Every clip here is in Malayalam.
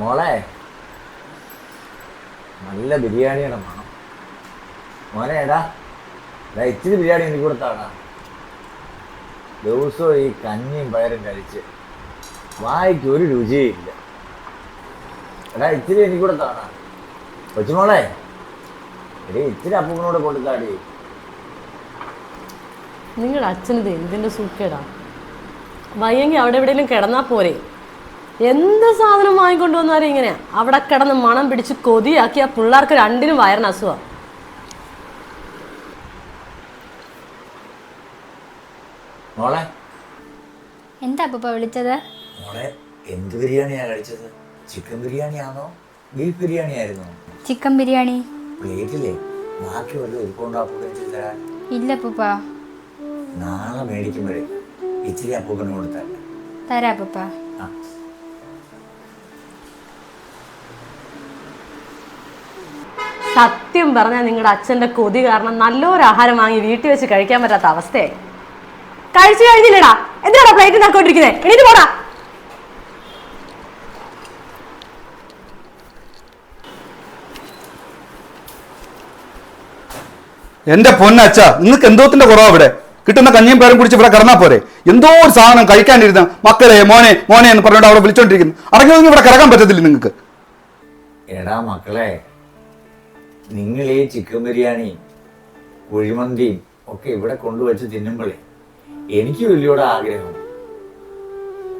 മോളെ നല്ല ബിരിയാണിയുടെ മണം മോനെ എടാ ഇച്ചിരി ബിരിയാണി എനിക്ക് കൊടുത്താടാ. ദിവസവും ഈ കഞ്ഞിയും പയറും കഴിച്ച് വായിക്ക് ഒരു രുചിയില്ല എടാ ഇച്ചിരി എനിക്ക് കൊടുത്താടാ. കൊച്ചുമോളെ എടീ ഇച്ചിരി അപ്പൂപ്പനോട് കൊടുത്താടി. നിങ്ങളുടെ അച്ഛനിത് എന്തിന്റെ സൂക്കേടാ? വയ്യെങ്കിൽ അവിടെ എവിടെയെങ്കിലും കിടന്നാൽ പോരെ? എന്ത് സാധനം വാങ്ങിക്കൊണ്ട് വന്നാലും ഇങ്ങനെ? അവിടെ കിടന്ന് മണം പിടിച്ച് കൊതിയാക്കി ആ പിള്ളേർക്ക് രണ്ടിനും വയറിന് അസുഖം. മോളെ? എന്താ അപ്പൂപ്പ വിളിച്ചത്? മോളെ എന്ത് ബിരിയാണിയാ കഴിച്ചത്? ചിക്കൻ ബിരിയാണിയാണോ ബീഫ് ബിരിയാണി ആയിരുന്നോ ചിക്കൻ ബിരിയാണി. പ്ലേറ്റില്ലേ? ബാക്കി വല്ലതും ഉൾക്കൊണ്ടാപ്പൂക്കൻ ചെയ്ത് തരാൻ? ഇല്ല അപ്പൂപ്പ. നാളെ മേടിക്കുമ്പോഴേ ഇച്ചിരി അപ്പൂപ്പന് കൊടുത്താൽ തരാ പപ്പ ആ. സത്യം പറഞ്ഞാൽ നിങ്ങളുടെ അച്ഛന്റെ കൊതി കാരണം നല്ലൊരു ആഹാരം വാങ്ങി വീട്ടിൽ വെച്ച് കഴിക്കാൻ പറ്റാത്ത അവസ്ഥയായി കഴിച്ചു കഴിഞ്ഞില്ലടാ. എന്തിനാടാ പ്ലേറ്റ് നക്കോണ്ടിരിക്കുന്നത് എണീറ്റ് പോടാ. എന്റെ പൊന്നച്ച നിങ്ങൾക്ക് എന്തോത്തിന്റെ കുറവാ ഇവിടെ കിട്ടുന്ന കഞ്ഞിയും പേരും കുടിച്ച് ഇവിടെ കിടന്നാൽ പോരെ? എന്തോ ഒരു സാധനം കഴിക്കാനിരുന്ന മക്കളെ മോനെ മോനെ എന്ന് പറഞ്ഞിട്ട് അവിടെ വിളിച്ചോണ്ടിരിക്കുന്നു. അടങ്ങി ഇവിടെ കിടക്കാൻ പറ്റത്തില്ല നിങ്ങൾക്ക്. എടാ മക്കളെ നിങ്ങൾ ഈ ചിക്കൻ ബിരിയാണി കുഴിമന്തിയും ഒക്കെ ഇവിടെ കൊണ്ടുവച്ച് തിന്നുമ്പോഴേ എനിക്ക് വലിയോടെ ആഗ്രഹം.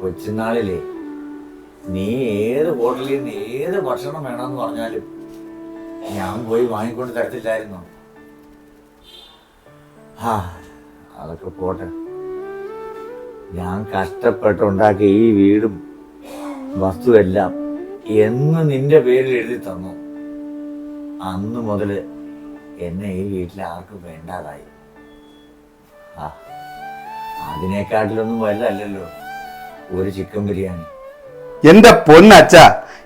കൊച്ചുനാളിലെ നീ ഏത് ഹോട്ടലിൽ നിന്ന് ഏത് ഭക്ഷണം വേണമെന്ന് പറഞ്ഞാലും ഞാൻ പോയി വാങ്ങിക്കൊണ്ട് തരത്തില്ലായിരുന്നു. ആ അതൊക്കെ പോട്ടെ. ഞാൻ കഷ്ടപ്പെട്ടുണ്ടാക്കിയ ഈ വീടും വസ്തുവെല്ലാം എന്ന് നിന്റെ പേരിൽ എഴുതി തന്നു. അന്ന് മുതൽ എന്നെ ഈ വീട്ടിൽ ആർക്കും വേണ്ടാതായി. ആ അതിനേക്കാട്ടിലൊന്നും വല്ലല്ലോ ഒരു ചിക്കൻ ബിരിയാണി. എന്റെ പൊന്നച്ച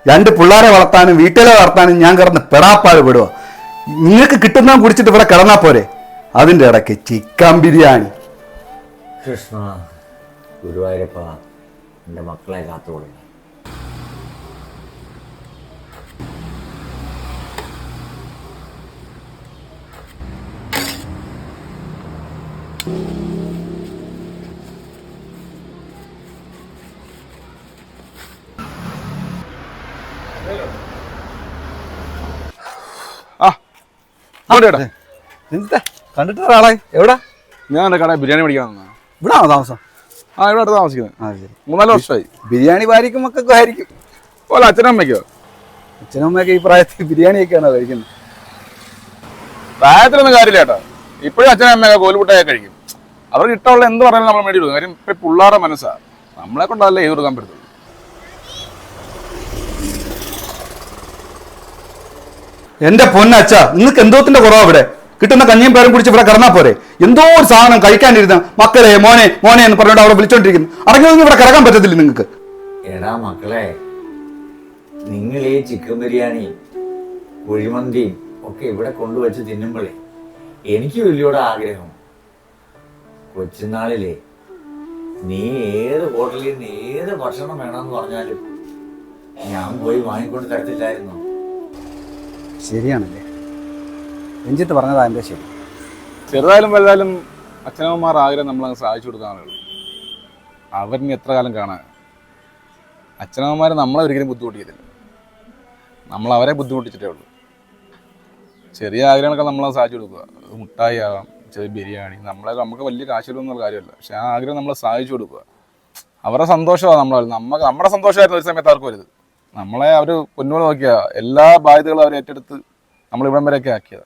രണ്ട് പിള്ളേരെ വളർത്താനും വീട്ടിലെ വളർത്താനും ഞാൻ കിടന്ന് പെടാപ്പാട് വിടുവോ നിങ്ങൾക്ക് കിട്ടുന്ന കുടിച്ചിട്ട് ഇവിടെ കിടന്നാ പോരെ? അതിന്റെ ഇടയ്ക്ക് ചിക്കൻ ബിരിയാണി കൃഷ്ണ ഗുരുവായൂരപ്പ എന്റെ മക്കളെ കാത്തോളൂ ആ. എന്താ കണ്ടിട്ട് ഒരാളെ. എവിടെ? ഞാൻ എന്റെ കടയിൽ ബിരിയാണി മേടിക്കാൻ വന്നതാ. ഇവിടെ ആണോ താമസം? ആ ഇവിടെ അടുത്ത് താമസിക്കുന്നത് ആ ശരി. മൂന്നാൽ വർഷമായി. ബിരിയാണി ഭാര്യക്കും മക്കൾക്കും ആയിരിക്കും. അമ്മയ്ക്കോ? അച്ഛനും അമ്മയൊക്കെ ഈ പ്രായത്തിൽ ബിരിയാണിയൊക്കെയാണോ കഴിക്കുന്നത്? പ്രായത്തിലൊന്നും കാര്യമില്ല കേട്ടോ. ഇപ്പോഴും അച്ഛനും അമ്മയൊക്കെ കോലുമുട്ടായി കഴിക്കും. അവർക്ക് ഇഷ്ടമുള്ള എന്ത് പറഞ്ഞാലും നമ്മൾ മേടി കൊടുക്കും. കാര്യം ഇപ്പൊ പിള്ളേരുടെ മനസ്സാ. നമ്മളെ കൊണ്ടല്ലേ ഏത് കൊടുക്കാൻ പറ്റത്തുള്ളൂ. എന്റെ പൊന്നച്ച നിങ്ങൾക്ക് എന്തോത്തിന്റെ കുറവാ ഇവിടെ? കിട്ടുന്ന കഞ്ഞിയും പേരും കുടിച്ച് ഇവിടെ കിടന്നാൽ പോരെ? എന്തോ ഒരു സാധനം കഴിക്കാനിരുന്ന മക്കളെ മോനെ മോനെ എന്ന് പറഞ്ഞിട്ട് അവിടെ വിളിച്ചോണ്ടിരിക്കുന്നു. അടങ്ങി ഒതുങ്ങി ഇവിടെ കിടക്കാൻ പറ്റത്തില്ല നിങ്ങൾക്ക്. എടാ മക്കളെ നിങ്ങൾ ഈ ചിക്കൻ ബിരിയാണി കുഴിമന്തിയും ഒക്കെ ഇവിടെ കൊണ്ടുവച്ച് തിന്നുമ്പോഴേ എനിക്ക് വലിയോടെ ആഗ്രഹം. കൊച്ചുനാളിലെ നീ ഏത് ഹോട്ടലിൽ നിന്ന് ഏത് ഭക്ഷണം വേണമെന്ന് പറഞ്ഞാലും ഞാൻ പോയി വാങ്ങിക്കൊണ്ട് തരത്തില്ലായിരുന്നു. ശരിയാണല്ലേ? രഞ്ജിത്ത് പറഞ്ഞതാ എന്റെ ശരി. ചെറുതായാലും വലുതായാലും അച്ഛനമ്മമാർ ആഗ്രഹം നമ്മളങ്ങ് സാധിച്ചു കൊടുക്കാനുള്ളൂ അവരിനി എത്ര കാലം കാണാൻ? അച്ഛനമ്മമാർ നമ്മളെ ഒരിക്കലും ബുദ്ധിമുട്ടിക്കത്തില്ല. നമ്മൾ അവരെ ബുദ്ധിമുട്ടിച്ചിട്ടേ ഉള്ളൂ. ചെറിയ ആഗ്രഹങ്ങളൊക്കെ നമ്മളെ സാധിച്ചു കൊടുക്കുക. മുട്ടായി ആകാം ചെറിയ ബിരിയാണി നമ്മളെ നമുക്ക് വലിയ കാശിലൊന്നുള്ള കാര്യമല്ല. പക്ഷെ ആ ആഗ്രഹം നമ്മളെ സാധിച്ചു കൊടുക്കുക. അവരുടെ സന്തോഷമാണ് നമ്മളെ നമുക്ക് നമ്മുടെ സന്തോഷമായിരുന്നു ഒരു സമയത്ത് അവർക്ക് വരുത് നമ്മളെ അവർ പൊന്നോട് നോക്കിയ എല്ലാ ബാധ്യതകളും അവർ ഏറ്റെടുത്ത് നമ്മൾ ഇവിടം വരെയൊക്കെ ആക്കിയത്.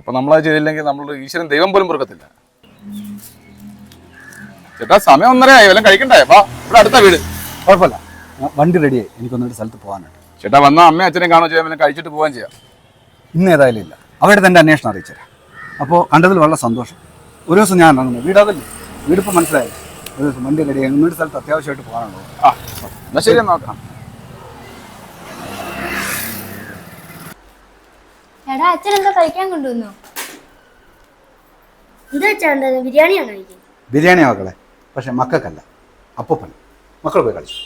അപ്പൊ നമ്മളത് ചെയ്തില്ലെങ്കിൽ നമ്മൾ ഈശ്വരൻ ദൈവം പോലും പൊറുക്കത്തില്ല. ചേട്ടാ സമയം ഒന്നര ആയി വല്ലതും കഴിക്കണ്ടേ? വാ ഇവിടെ അടുത്ത വീട്. കുഴപ്പമില്ല. വണ്ടി റെഡിയായി. എനിക്കൊന്നൊരു സ്ഥലത്ത് പോകാനുണ്ട്. ചേട്ടാ വന്നാ അമ്മയും അച്ഛനെയും കാണുകയും ചെയ്യാം പിന്നെ കഴിച്ചിട്ട് പോകാൻ ചെയ്യാം. ഇന്ന് ഏതായാലും ഇല്ല. അവരുടെ തന്നെ അന്വേഷണം അറിയിച്ചേരാം അപ്പോൾ കണ്ടതിൽ വളരെ സന്തോഷം. ഒരു ദിവസം ഞാൻ ഇറങ്ങുന്നു. വീടാതല്ലേ വീടിപ്പോ വീടിപ്പോൾ മനസ്സിലായി. ഒരു ദിവസം വണ്ടി റെഡിയായി. ഇന്നൊരു സ്ഥലത്ത് അത്യാവശ്യമായിട്ട് പോകാനുള്ളൂ. ആ എന്നാ ശരി നോക്കാം. എടാ അച്ഛൻ എന്താ കഴിക്കാൻ കൊണ്ടുവന്നു? എന്താ അച്ഛൻ എന്താ ബിരിയാണിയാണ് കഴിക്കുന്നത് ബിരിയാണി മക്കളെ. പക്ഷെ മക്കൾക്കല്ല അപ്പൂപ്പൻ മക്കൾ പോയി കളിച്ചു.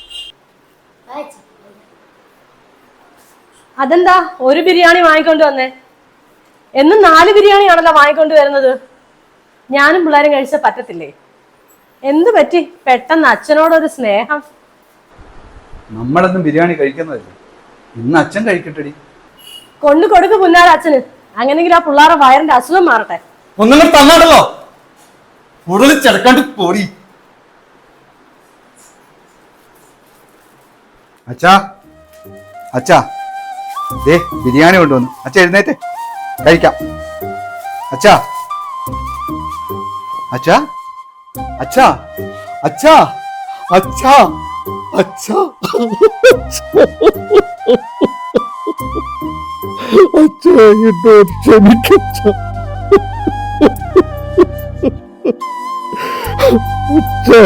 അതെന്താ? ഒരു ബിരിയാണി വാങ്ങിക്കൊണ്ട് വന്നേ? എന്നും നാല് ബിരിയാണി ബിരിയാണിയാണല്ലോ വാങ്ങിക്കൊണ്ട് വരുന്നത്. ഞാനും പിള്ളേരും കഴിച്ച പറ്റത്തില്ലേ? എന്ത് പറ്റി? പെട്ടെന്ന് അച്ഛനോടൊരു സ്നേഹം. നമ്മളൊന്നും ബിരിയാണി കഴിക്കുന്നതല്ലേ? ഇന്ന് അച്ഛൻ കഴിക്കട്ടെടി. കൊണ്ടു കൊടുക്ക് പുന്നാര അച്ഛന്. അങ്ങനെങ്കിൽ ആ പിള്ളേരുടെ വയറിന്റെ അസുഖം മാറട്ടെ. ഒന്നും തന്നാണല്ലോ. കൂടുതൽ ചെറുക്കാണ്ട് പോടി. അച്ഛാ അച്ഛാ. ദേ ബിരിയാണി കൊണ്ടുവന്നു. അച്ഛ എഴുന്നേറ്റ്. കഴിക്കാം. അച്ഛാ. അച്ഛാ. അച്ഛാ. അച്ഛാ. അച്ഛാ. അച്ഛാ. അച്ഛാ എന്നോട് ക്ഷമിക്കച്ച അച്ഛാ